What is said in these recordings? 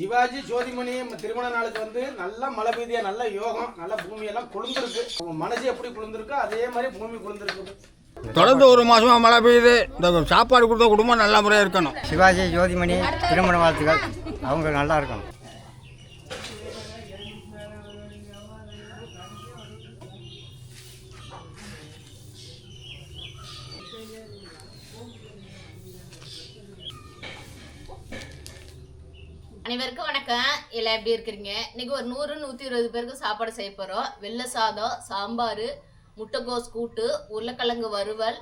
ஜிவாஜி ஜோதிமணி திருமண நாளுக்கு வந்து நல்ல மழை பெய்தியா நல்ல யோகம் நல்ல பூமியெல்லாம் குளிர்ந்துருக்கு. மனசு எப்படி குளிர்ந்துருக்கோ அதே மாதிரி பூமி குளிர்ந்துருக்கு தொடர்ந்து ஒரு மாசமா மழை பெய்யுது. இந்த சாப்பாடு கொடுத்த குடும்பம் நல்ல முறையாக இருக்கணும். சிவாஜி ஜோதிமணி திருமண வாழ்த்துக்கள். அவங்க நல்லா இருக்கணும். அனைவருக்கும் வணக்கம். எல்லாம் எப்படி இருக்கிறீங்க? இன்னைக்கு ஒரு நூறு நூற்றி இருபது பேருக்கு சாப்பாடு செய்ய போகிறோம் வெள்ளை சாதம் சாம்பார் முட்டைக்கோஸ் கூட்டு உருளைக்கிழங்கு வறுவல்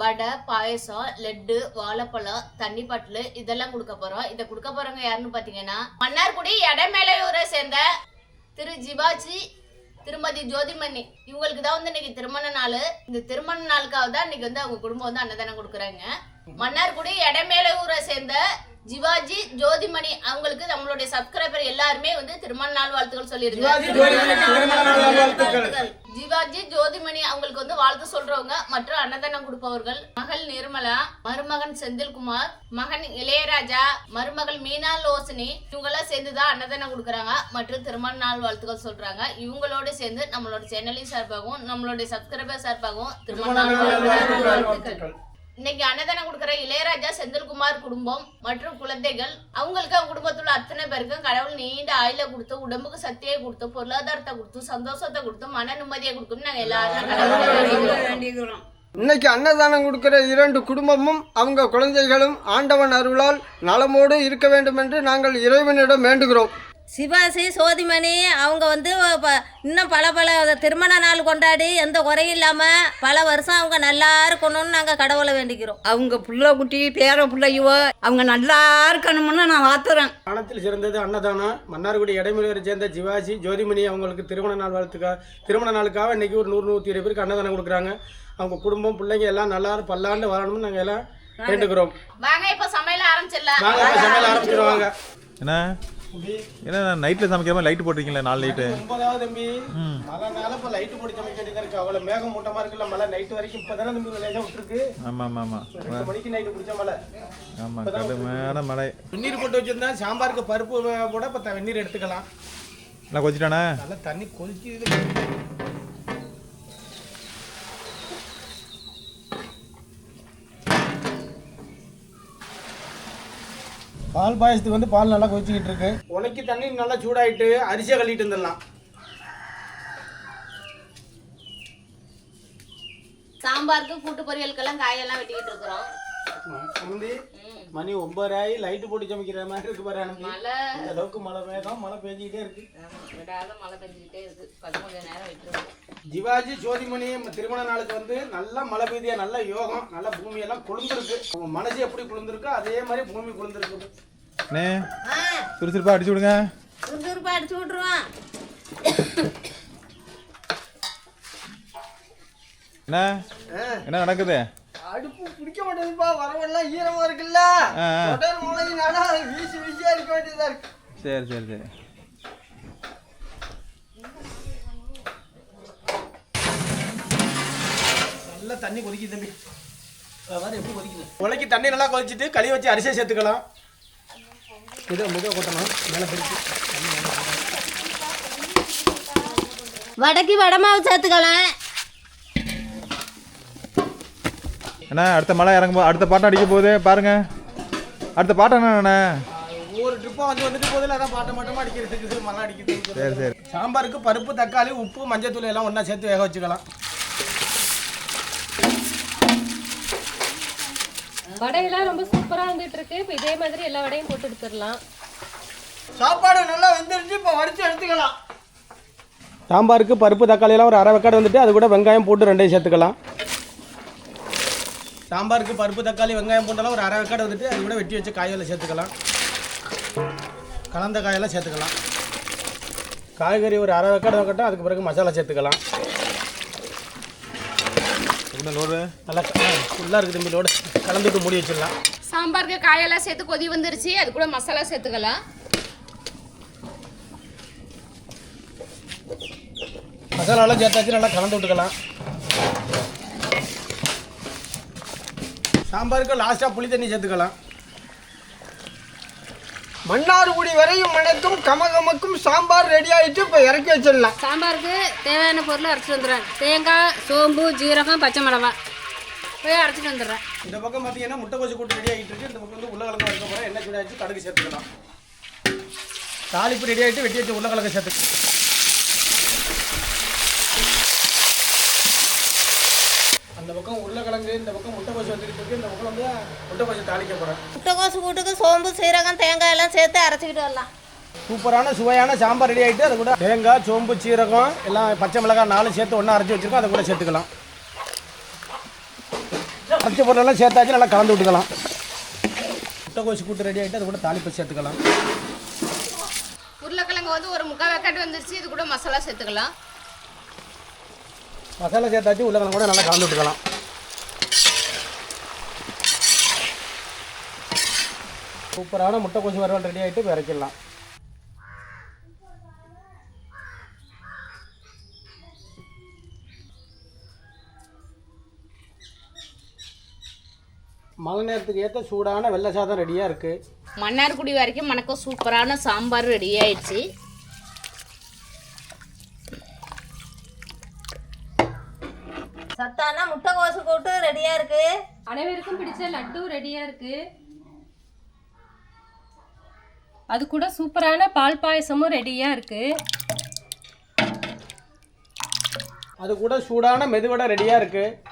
வடை பாயசம் லட்டு வாழைப்பழம் தண்ணி பாட்டில் இதெல்லாம் கொடுக்க போகிறோம் இதை கொடுக்க போகிறவங்க யாருன்னு பார்த்தீங்கன்னா மன்னார்குடி எடமேலையூரை சேர்ந்த திரு ஜிவாஜி திருமதி ஜோதிமணி. இவங்களுக்கு தான் வந்து இன்னைக்கு திருமண நாள். இந்த திருமண நாளுக்காக தான் இன்னைக்கு வந்து அவங்க குடும்பம் வந்து அன்னதானம் கொடுக்குறாங்க. மன்னார்குடி எடமேலையூரை சேர்ந்த ஜிவாஜி ஜோதிமணி அவங்களுக்கு நம்மளுடைய சப்ஸ்கிரைபர் எல்லாருமே வந்து திருமண நாள் வாழ்த்துக்கள். சொல்லியிருக்காங்க ஜிவாஜி ஜோதிமணி அவங்களுக்கு வந்து வாழ்த்து சொல்றவங்க மற்றும் அன்னதானம் கொடுப்பவர்கள். மகள் நிர்மலா மருமகன் செந்தில்குமார் மகன் இளையராஜா மருமகள் மீனா லோசினி இவங்கெல்லாம் சேர்ந்து தான் அன்னதானம் கொடுக்குறாங்க. மற்றும் திருமண நாள் வாழ்த்துக்கள் சொல்றாங்க. இவங்களோட சேர்ந்து நம்மளோட சேனலின் சார்பாகவும் நம்மளுடைய சப்ஸ்கிரைபர் சார்பாகவும் திருமண நாள் வாழ்த்துக்கள். இன்னைக்கு அன்னதானம் கொடுக்குற இளையராஜா செந்தில்குமார் குடும்பம் மற்றும் குழந்தைகள் அவங்களுக்கு அவங்க குடும்பத்துல அத்தனை பேருக்கும் கடவுள் நீண்ட ஆயுள கொடுத்து உடம்புக்கு சக்தியை கொடுத்து பொருளாதாரத்தை கொடுத்து சந்தோஷத்தை கொடுத்து மன நிம்மதியை கொடுக்கும் நாங்க எல்லாரும் இன்னைக்கு அன்னதானம் கொடுக்கிற இரண்டு குடும்பமும் அவங்க குழந்தைகளும் ஆண்டவன் அருளால் நலமோடு இருக்க வேண்டும் என்று நாங்கள் இறைவனிடம் வேண்டுகிறோம். சிவாசி சோதிமணி அவங்க வந்து ப- இன்னும் பல பல திருமண நாள் கொண்டாடி எந்த குறையும் இல்லாமல் பல வருஷம் அவங்க நல்லா இருக்கணும்னு நாங்கள் கடவுளை வேண்டிக்கிறோம். அவங்க புள்ள குட்டி பேர பிள்ளையோ அவங்க நல்லா இருக்கணும்னு நான் வாழ்த்துறேன் தானத்தில் சிறந்தது அன்னதானம். மன்னார்குடி இடைமொழியை சேர்ந்த ஜிவாஜி ஜோதிமணி அவங்களுக்கு திருமண நாள் வாழ்த்துக்கா திருமண நாளுக்காக இன்னைக்கு ஒரு நூறு நூற்றி இருபது பேருக்கு அன்னதானம் கொடுக்குறாங்க. அவங்க குடும்பம் பிள்ளைங்க எல்லாம் நல்லா பல்லாண்டு வரணும்னு நாங்கள் எல்லாம் வேண்டுகிறோம். வாங்க இப்ப சமையல் ஆரம்பிச்சிடலாம். வாங்க சமையல் ஆரம்பிச்சிருவாங்க. என்ன? என்ன நைட்டில் சமைக்கிற மாதிரி லைட்டு போட்டிருக்கீங்களா நாலு லைட்டு ஒன்பதாவது தம்பி. மழை நாள இப்போ லைட்டு போட்டு சமைக்க வேண்டியதா இருக்கு. அவ்வளோ மேகம் மூட்டமா இருக்குல்ல மழை நைட்டு வரைக்கும். இப்போ தானே தம்பி லேசாக விட்டுருக்கு. ஆமாம் ஆமாம் ஆமாம் ரெண்டு மணிக்கு நைட்டு பிடிச்ச மழை. ஆமாம் கடுமையான மழை. வெந்நீர் போட்டு வச்சிருந்தா சாம்பாருக்கு பருப்பு கூட இப்போ வெந்நீர் எடுத்துக்கலாம். நல்லா கொச்சிட்டானே நல்லா தண்ணி கொதிச்சு பால் பாயசத்துக்கு வந்து பால் நல்லா கொதிச்சுக்கிட்டு இருக்கு. உனக்கு தண்ணி நல்லா சூடாயிட்டு அரிசியை கழுவிட்டு வந்துடலாம். சாம்பாருக்கு கூட்டு பொரியலுக்கெல்லாம் காயெல்லாம் வெட்டிக்கிட்டு இருக்கிறோம். வந்து மணி ஒன்பதாயி லைட்டு போட்டு சமைக்கிற மாதிரி இருக்கு பாரு அனுப்பி மழை. இந்த அளவுக்கு மழை வேகம் மழை பெஞ்சிக்கிட்டே இருக்கு. விடாத மழை பெஞ்சுக்கிட்டே இருக்கு. அது கொஞ்சம் நேரம் விட்டுருவோம். ஜிவாஜி ஜோதிமணி திருமண நாளுக்கு வந்து நல்ல மழை பெய்தியா நல்ல யோகம் நல்ல பூமியெல்லாம் குளிர்ந்துருக்கு. உங்க மனசு எப்படி குளிர்ந்துருக்கோ அதே மாதிரி பூமி குளிர்ந்துருக்கு அண்ணே சுறுசுறுப்பாக அடிச்சு விடுங்க. சுறுசுறுப்பாக அடிச்சு விட்ருவான் என்ன என்ன நடக்குது? மாட்டேங்குதுப்பா வரவெல்லாம் ஈரமா இருக்குல்ல. தொடர் முளையினால வீசி வீசியா இருக்க வேண்டியதா இருக்கு. சரி சரி சரி. நல்லா தண்ணி கொதிக்குது தம்பி. எப்படி கொதிக்குது? உலக்கி தண்ணி நல்லா கொதிச்சுட்டு களி வச்சு அரிசியை சேர்த்துக்கலாம். மிக மிக கொட்டணும். மேலே பிரிச்சு வடக்கு வடமாவு சேர்த்துக்கலாம். அண்ணா அடுத்த மழை இறங்கும் போ அடுத்த பாட்டம் அடிக்க போகுது பாருங்க. அடுத்த பாட்டம் என்னண்ணே ஒவ்வொரு ட்ரிப்பாக வந்து வந்துட்டு போதில் அதான் பாட்ட மாட்டமாக அடிக்கிறதுக்கு மழை அடிக்கிறதுக்கு சரி சரி. சாம்பாருக்கு பருப்பு தக்காளி உப்பு மஞ்சத்தூள் எல்லாம் ஒன்றா சேர்த்து வேக வச்சுக்கலாம். வடையெல்லாம் ரொம்ப சூப்பரா வந்துட்டு இருக்கு. இப்போ இதே மாதிரி எல்லா வடையும் போட்டு எடுத்துடலாம். சாப்பாடு நல்லா வெந்துருச்சு இப்போ வடிச்சு எடுத்துக்கலாம். சாம்பாருக்கு பருப்பு தக்காளி எல்லாம் ஒரு அரை வெக்காடு வந்துட்டு அது கூட வெங்காயம் போட்டு ரெண்டையும் சேர்த்துக்கலாம். சாம்பாருக்கு பருப்பு தக்காளி வெங்காயம் போட்டெல்லாம் ஒரு அரை வெக்காடு வந்துட்டு அது கூட வெட்டி வச்ச காயெல்லாம் சேர்த்துக்கலாம். கலந்த காயெல்லாம் சேர்த்துக்கலாம். காய்கறி ஒரு அரை வெக்காடு வைக்கட்டும் அதுக்கு பிறகு மசாலா சேர்த்துக்கலாம். லோடு? நல்லா ஃபுல்லாக இருக்குது தம்பி லோடு. கலந்துட்டு மூடி வச்சிடலாம். சாம்பாருக்கு காயெல்லாம் சேர்த்து கொதி வந்துருச்சு அது கூட மசாலா சேர்த்துக்கலாம். மசாலாலாம் சேர்த்தாச்சு நல்லா கலந்து விட்டுக்கலாம். சாம்பாருக்கு லாஸ்ட்டாக புளி தண்ணி சேர்த்துக்கலாம். மன்னார்குடி வரையும் மணக்கும் கமகமக்கும் சாம்பார் ரெடி ஆயிட்டு இப்போ இறக்கி வச்சிடலாம். சாம்பாருக்கு தேவையான பொருள் அரைச்சிட்டு வந்துடுறேன். தேங்காய் சோம்பு ஜீரகம் பச்சை மிளகாய். போய் அரைச்சிட்டு வந்துடுறேன். இந்த பக்கம் பார்த்தீங்கன்னா முட்டைக்கோசு கூட்டு ரெடி ஆகிட்டு இருக்கு. இந்த பக்கம் வந்து உருளைக்கிழங்கு வறுக்க போகிறேன் எண்ணெய் சூடாச்சு கடுகு சேர்த்துக்கலாம். தாளிப்பு ரெடி ஆகிட்டு வெட்டி வச்சு உருளைக்கிழங்கு சேர்த்து அந்த பக்கம் உருளைக்கிழங்கு இந்த பக்கம் முட்டைக்கோசு வந்துக்கிட்டு இருக்கு இந்த பக்கம் வந்து முட்டைக்கோசு தாளிக்க போகிறேன் முட்டைக்கோசு கூட்டுக்கு சோம்பு சீரகம் தேங்காய் எல்லாம் சேர்த்து அரைச்சிக்கிட்டு வரலாம். சூப்பரான சுவையான சாம்பார் ரெடி ஆகிட்டு அது கூட தேங்காய் சோம்பு சீரகம் எல்லாம் பச்சை மிளகாய் நாலு சேர்த்து ஒன்றா அரைச்சி வச்சிருக்கோம். அதை கூட சேர்த்துக்கலாம். அரைச்ச பொருளெல்லாம் சேர்த்தாச்சு நல்லா கலந்து விட்டுக்கலாம். முட்டைக்கோசு கூட்டு ரெடி ஆகிட்டு அது கூட தாளிப்பு சேர்த்துக்கலாம். உருளைக்கிழங்கு வந்து ஒரு முக்கால் வெக்காட்டு வந்துருச்சு. இது கூட மசாலா சேர்த்துக்கலாம். மசாலா சேர்த்தாச்சு உருளைக்கிழங்கு கூட நல்லா கலந்து விட்டுக்கலாம். சூப்பரான முட்டைக்கோசு வறுவல் ரெடி ஆகிட்டு இப்போ இறக்கிடலாம். மழை நேரத்துக்கு ஏற்ற சூடான வெள்ளை சாதம் ரெடியாக இருக்குது மன்னார்குடி வரைக்கும் மணக்க சூப்பரான சாம்பார் ரெடி ஆயிடுச்சு. சத்தான முட்டைக்கோசு கூட்டு ரெடியாக இருக்குது அனைவருக்கும் பிடிச்ச லட்டு ரெடியா இருக்கு. அது கூட சூப்பரான பால் பாயசமும் ரெடியா இருக்கு. அது கூட சூடான மெதுவடை ரெடியாக இருக்குது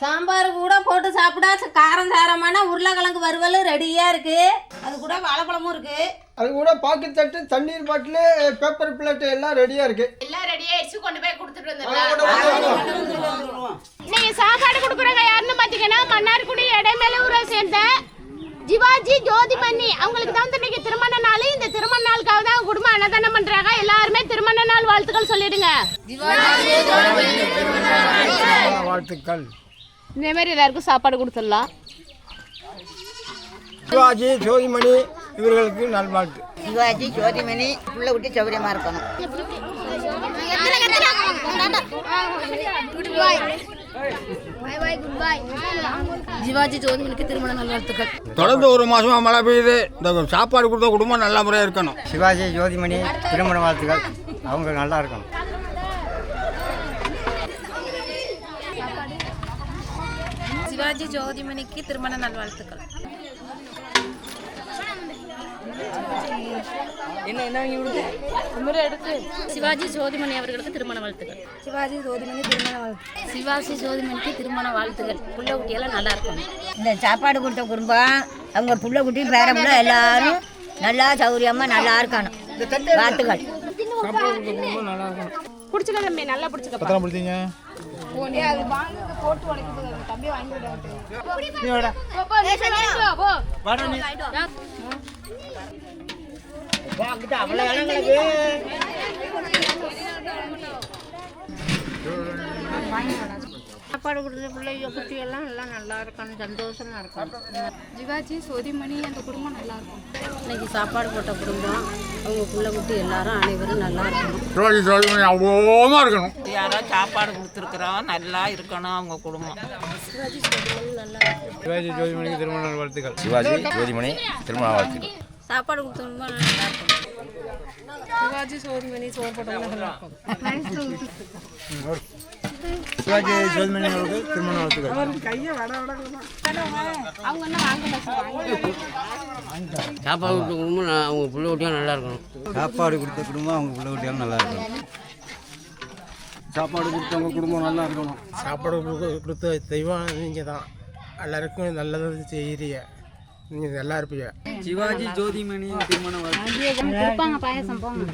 சாம்பார் கூட போட்டு சாப்பிட்டா காரம் சாரமான உருளைக்கிழங்கு வறுவல் ரெடியாக இருக்குது அது கூட வாழைப்பழமும் இருக்குது அது கூட பாக்கு தட்டு தண்ணீர் பாட்டிலு பேப்பர் பிளேட்டு எல்லாம் ரெடியாக இருக்குது எல்லாம் ரெடி ஆயிடுச்சு. கொண்டு போய் கொடுத்துட்டு வந்துடலாம் இன்னைக்கு சாப்பாடு கொடுக்குறவங்க யாருன்னு பார்த்தீங்கன்னா மன்னார்குடி இடைமேலூரை சேர்ந்த ஜிவாஜி ஜோதிமணி அவங்களுக்கு தான் இன்னைக்கு திருமண நாள். இந்த திருமண நாளுக்காக தான் குடும்பம் அன்னதானம் பண்றாங்க. எல்லாருமே திருமண நாள் வாழ்த்துக்கள் சொல்லிடுங்க. வாழ்த்துக்கள். இந்த மாதிரி எல்லாருக்கும் சாப்பாடு கொடுத்துடலாம். சிவாஜி ஜோதிமணி இவர்களுக்கு நல்வாழ்த்து சிவாஜி ஜோதிமணி உள்ள விட்டு சௌரியமா இருக்கணும். ஜிவாஜி ஜோதிமணிக்கு திருமண நாள் வாழ்த்துக்கள் தொடர்ந்து ஒரு மாசமா மழை பெய்யுது. இந்த சாப்பாடு கொடுத்த குடும்பம் நல்ல முறையாக இருக்கணும். சிவாஜி ஜோதிமணி திருமண வாழ்த்துக்கள். அவங்க நல்லா இருக்கணும். சிவாஜி ஜோதிமணிக்கு திருமண வாழ்த்துக்கள் சிவாஜி ஜோதிமணி அவர்களுக்கு திருமண வாழ்த்துக்கள். சிவாஜி ஜோதிமணி திருமண வாழ்த்து சிவாஜி ஜோதிமணிக்கு திருமண வாழ்த்துக்கள். புள்ள குட்டியெல்லாம் நல்லா இருக்கும். இந்த சாப்பாடு கொடுத்த குடும்பம் அவங்க புள்ள குட்டி பேர புள்ள எல்லாரும் நல்லா சௌரியமா நல்லா இருக்கணும் வாழ்த்துக்கள். பிடிச்சிக்க தம்பி நல்லா பிடிச்சிக்க சாப்பாடு கொடுத்த பிள்ளைங்க குட்டி எல்லாம் எல்லாம் நல்லா இருக்கணும் சந்தோஷமா இருக்கணும் சிவாஜி ஜோதிமணி அந்த குடும்பம் நல்லா இருக்கும். இன்னைக்கு சாப்பாடு போட்ட குடும்பம் அவங்க புள்ள குட்டி எல்லாரும் அனைவரும் நல்லா இருக்கணும். சிவாஜி சோழமணி அவ்வளோமா இருக்கணும். யாரோ சாப்பாடு கொடுத்துருக்குறோம் நல்லா இருக்கணும் அவங்க குடும்பம். சிவாஜி ஜோதிமணிக்கு திருமண வாழ்த்துக்கள். சிவாஜி ஜோதிமணி திருமண வாழ்த்துக்கள். சாப்பாடு கொடுத்த நல்லா இருக்கணும் சிவாஜி ஜோதிமணி சோறு போட்டவங்க நல்லா இருக்கும். சிவாஜி ஜோதிமணி அவர்களுக்கு திருமண வாழ்த்துக்கள். அவங்க என்ன வாங்க சாப்பாடு கொடுத்த குடும்பம் அவங்க பிள்ளை குட்டியும் நல்லா இருக்கணும். சாப்பாடு கொடுத்த குடும்பம் அவங்க பிள்ளை குட்டியாலும் நல்லா இருக்கணும். சாப்பாடு கொடுத்தவங்க குடும்பம் நல்லா இருக்கணும். சாப்பாடு கொடுத்த தெய்வம் நீங்கள் தான் எல்லாருக்கும் நல்லது செய்கிறீங்க நீங்கள் நல்லா இருப்பீங்க. சிவாஜி ஜோதிமணி பாயசம் போங்க.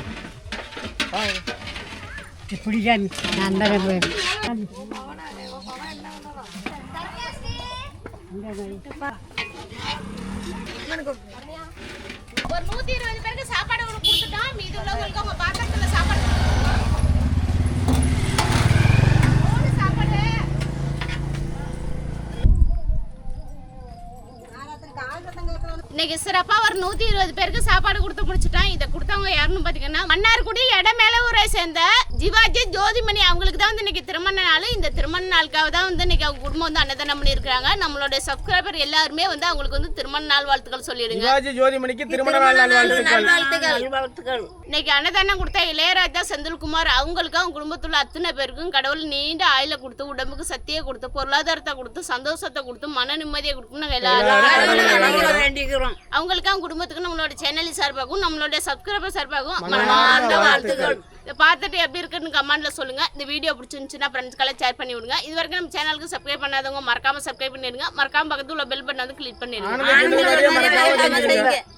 ஒரு நூத்தி இருபது பேருக்கு சாப்பாடு ஒன்று கொடுத்துட்டோம். மீதி உள்ளவங்களுக்கு அவங்க பாத்திரத்துல சாப்பாடு மூணு சாப்பாடு இன்னைக்கு சிறப்பாக ஒரு நூத்தி இருபது பேருக்கு சாப்பாடு கொடுத்து முடிச்சிட்டோம் இதை கொடுத்தவங்க யாருன்னு பார்த்தீங்கன்னா மன்னார்குடி இடமேல ஊரை சேர்ந்த ஜிவாஜி ஜோதிமணி அவங்களுக்கு தான் வந்து இன்னைக்கு திருமண நாள். இந்த திருமண நாளுக்காக தான் வந்து இன்னைக்கு அவங்க குடும்பம் வந்து அன்னதானம் பண்ணியிருக்காங்க நம்மளுடைய சப்ஸ்கிரைபர் எல்லாருமே வந்து அவங்களுக்கு வந்து திருமண நாள் வாழ்த்துக்கள் சொல்லிடுங்க. சிவாஜி ஜோதிமணிக்கு திருமண நாள் நல்வாழ்த்துக்கள் இன்னைக்கு அன்னதானம் கொடுத்த இளையராஜா செந்தில்குமார் அவங்களுக்கும் அவங்க குடும்பத்துல அத்தனை பேருக்கும் கடவுள் நீண்ட ஆயுள கொடுத்து உடம்புக்கு சக்தியை கொடுத்து பொருளாதாரத்தை கொடுத்து சந்தோஷத்தை கொடுத்து மன நிம்மதியை கொடுக்கும் நாங்க எல்லாரும் வேண்டிக்கிறோம். அவங்களுக்கு அவங்க குடும்பத்துக்கு நம்மளோட சேனல் சார்பாகவும் நம்மளோட சப்ஸ்கிரைபர் சார்பாகவும் மனமார்ந்த வாழ்த்துக்கள். இதை பார்த்துட்டு எப்படி இருக்குன்னு கமெண்ட்ல சொல்லுங்க. இந்த வீடியோ பிடிச்சிருந்துச்சுன்னா ஃப்ரெண்ட்ஸ்க்கெல்லாம் ஷேர் பண்ணி விடுங்க. இது வரைக்கும் நம்ம சேனலுக்கு சப்ஸ்கிரைப் பண்ணாதவங்க மறக்காம சப்ஸ்கிரைப் பண்ணிடுங்க. மறக்காம பக்கத்துல உள்ள பெல் பட்டன் வந்து கிளிக் பண்ணிடுங்க.